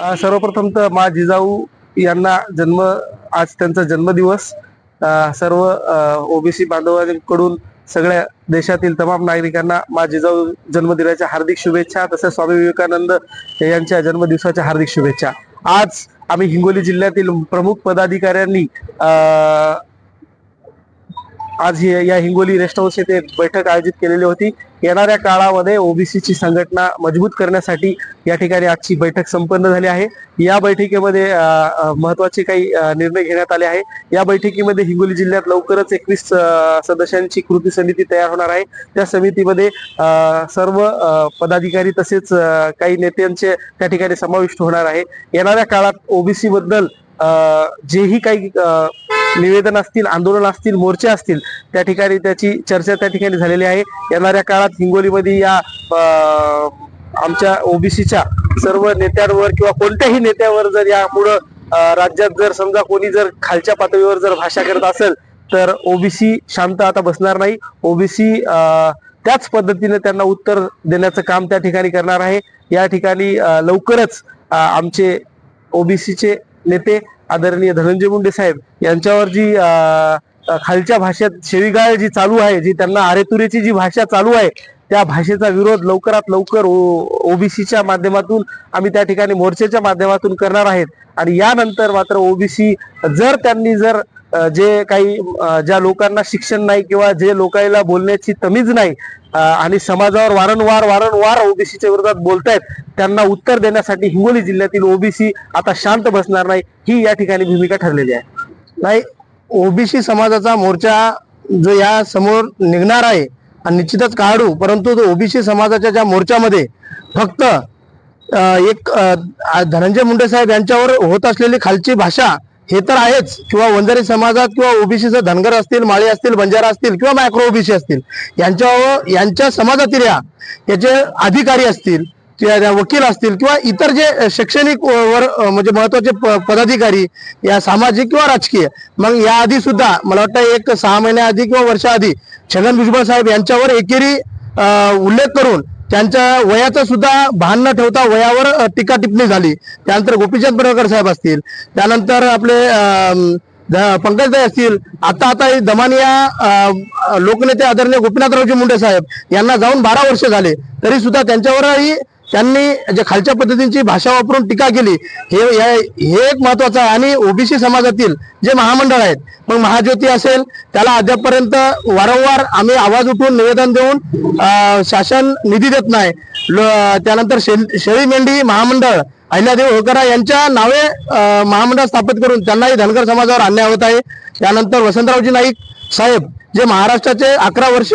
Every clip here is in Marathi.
सर्वप्रथम तर मा जिजाऊ यांना जन्म आज त्यांचा जन्मदिवस. सर्व ओबीसी बांधवांकडून सगळ्या देशातील तमाम नागरिकांना मा जिजाऊ जन्मदिनाच्या हार्दिक शुभेच्छा तसेच स्वामी विवेकानंद यांच्या जन्मदिवसाच्या हार्दिक शुभेच्छा. आज आम्ही हिंगोली जिल्ह्यातील प्रमुख पदाधिकाऱ्यांनी आज ही- या हिंगोली रेस्ट हाऊस येथे बैठक आयोजित केलेली होती. येणाऱ्या काळामध्ये ओबीसीची संघटना मजबूत करण्यासाठी या ठिकाणी आजची बैठक संपन्न झाली आहे. या बैठकीमध्ये महत्त्वाचे काही निर्णय घेण्यात आले आहे. या बैठकीमध्ये हिंगोली जिल्ह्यात लवकरच एकवीस सदस्यांची कृती समिती तयार होणार आहे. त्या समितीमध्ये सर्व पदाधिकारी तसेच काही नेत्यांचे त्या ठिकाणी समाविष्ट होणार आहे. येणाऱ्या काळात ओबीसी बद्दल जेही काही निवेदन असतील आंदोलन असतील मोर्चे असतील त्या ठिकाणी त्याची चर्चा त्या ठिकाणी झालेली आहे. येणाऱ्या काळात हिंगोलीमध्ये या आमच्या ओबीसीच्या सर्व नेत्यांवर किंवा कोणत्याही नेत्यावर जर यापुढं राज्यात जर समजा कोणी जर खालच्या पातळीवर जर भाषा करत असेल तर ओबीसी शांत आता बसणार नाही. ओबीसी त्याच पद्धतीने त्यांना उत्तर देण्याचं काम त्या ठिकाणी करणार आहे. या ठिकाणी लवकरच आमचे ओबीसीचे नेते आदरणीय धनंजय मुंडे साहेब यांच्यावर जी खालच्या भाषेत शेवीगाळ जी चालू आहे जी त्यांना आरेतुरेची जी भाषा चालू आहे त्या भाषेचा विरोध लवकरात लवकर ओबीसीच्या माध्यमातून आम्ही त्या ठिकाणी मोर्चाच्या माध्यमातून करणार आहेत. आणि यानंतर मात्र ओबीसी जर त्यांनी जर जे काही ज्या लोकांना शिक्षण नाही किंवा जे लोकांना बोलण्याची तमीज नाही आणि समाजावर वारंवार वारंवार ओबीसीच्या विरोधात बोलतायत त्यांना उत्तर देण्यासाठी हिंगोली जिल्ह्यातील ओबीसी आता शांत बसणार नाही ही या ठिकाणी भूमिका ठरलेली आहे. नाही ओबीसी समाजाचा मोर्चा जो या समोर निघणार आहे आणि निश्चितच काढू परंतु ओबीसी समाजाच्या ज्या मोर्चामध्ये फक्त एक धनंजय मुंडे साहेब यांच्यावर होत असलेली खालची भाषा हे तर आहेच. किंवा वंजारी समाजात किंवा ओबीसीचं धनगर असतील माळी असतील बंजारा असतील किंवा मायक्रो ओबीसी असतील यांच्यावर यांच्या समाजातील या याचे अधिकारी असतील किंवा वकील असतील किंवा इतर जे शैक्षणिक वर म्हणजे महत्त्वाचे प- पदाधिकारी या सामाजिक किंवा राजकीय मग या आधी सुद्धा मला वाटतं एक सहा महिन्याआधी किंवा वर्षाआधी छगन भुजबळ साहेब यांच्यावर एकेरी उल्लेख करून त्यांच्या वयाचं सुद्धा भान न ठेवता वयावर टीका टिप्पणी झाली. त्यानंतर गोपीचंद पडळकर साहेब असतील. त्यानंतर आपले पंकजदाई असतील. आता आता दमानिया लोकनेते आदरणीय गोपीनाथरावजी मुंडे साहेब यांना जाऊन बारा वर्ष झाले. तरी सुद्धा त्यांच्यावरही त्यांनी जे खालच्या पद्धतींची भाषा वापरून टीका केली हे हे हे एक महत्वाचं आहे. आणि ओबीसी समाजातील जे महामंडळ आहेत मग महाज्योती असेल त्याला अद्यापपर्यंत वारंवार आम्ही आवाज उठवून निवेदन देऊन शासन निधी देत नाही. त्यानंतर शे- शेळी मेंढी महामंडळ अहिल्यादेव होळकरा यांच्या नावे महामंडळ स्थापित करून त्यांनाही धनगर समाजावर अन्याय होत आहे. त्यानंतर वसंतरावजी नाईक साहेब जे महाराष्ट्राचे अकरा वर्ष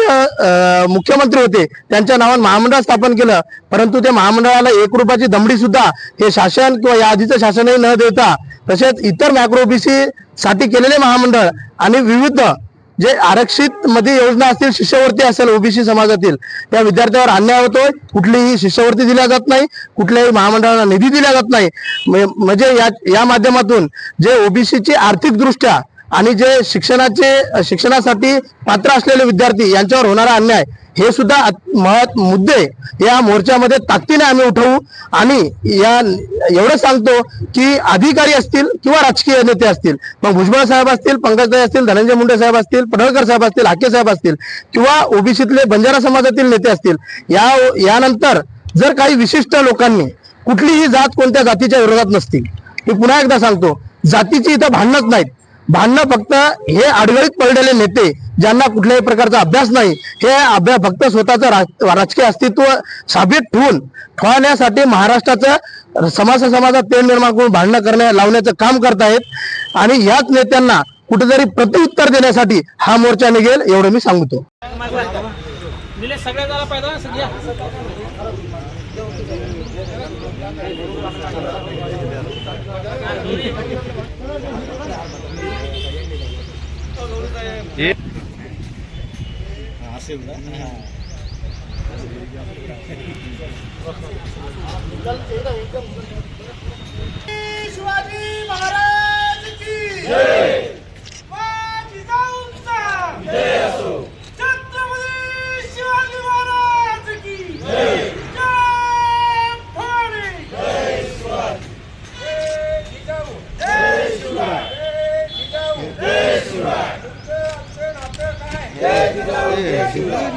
मुख्यमंत्री होते त्यांच्या नावाने महामंडळ स्थापन केलं. परंतु ते महामंडळाला एक रुपयाची दमडी सुद्धा हे शासन किंवा या आधीचं शासनही न देता तसेच इतर मॅक्रो ओबीसी साठी केलेले महामंडळ आणि विविध जे आरक्षित मध्ये योजना असतील शिष्यवृत्ती असेल ओबीसी समाजातील त्या विद्यार्थ्यावर अन्याय होतोय. कुठलीही शिष्यवृत्ती दिल्या जात नाही कुठल्याही महामंडळाला निधी दिला जात नाही. म्हणजे- म्हणजे या या माध्यमातून जे ओबीसीची आर्थिकदृष्ट्या आणि जे शिक्षणाचे शिक्षणासाठी पात्र असलेले विद्यार्थी यांच्यावर होणारा अन्याय हे सुद्धा महत् मुद्दे या मोर्चामध्ये ताकदीने आम्ही उठवू. आणि या एवढं सांगतो की अधिकारी असतील किंवा राजकीय नेते असतील मग भुजबळ साहेब असतील पंकजदाई असतील धनंजय मुंडे साहेब असतील पडळकर साहेब असतील हाके साहेब असतील किंवा ओबीसीतले बंजारा समाजातील नेते असतील या यानंतर जर काही विशिष्ट लोकांनी कुठलीही जात कोणत्या जातीच्या विरोधात नसतील. मी पुन्हा एकदा सांगतो जातीची इथं भांडणच नाहीत. भांडणं फक्त हे अडगळीत पडलेले नेते ज्यांना कुठल्याही प्रकारचा अभ्यास नाही हे अभ्यास फक्त स्वतःचं राज- राजकीय अस्तित्व साबित ठेवून ठेवण्यासाठी महाराष्ट्राचं समाज समाजात तेल निर्माण करून भांडणं करण्या लावण्याचं काम करतायत. आणि याच नेत्यांना कुठेतरी प्रतिउत्तर देण्यासाठी हा मोर्चा निघेल एवढं मी सांगतो. निलेश ना शिवाजी महाराज की जय जिजाऊचा जय असो छत्रपती शिवाजी महाराज की जय जय भवानी जय शिवाजी जय जिजाऊ जय शिवराय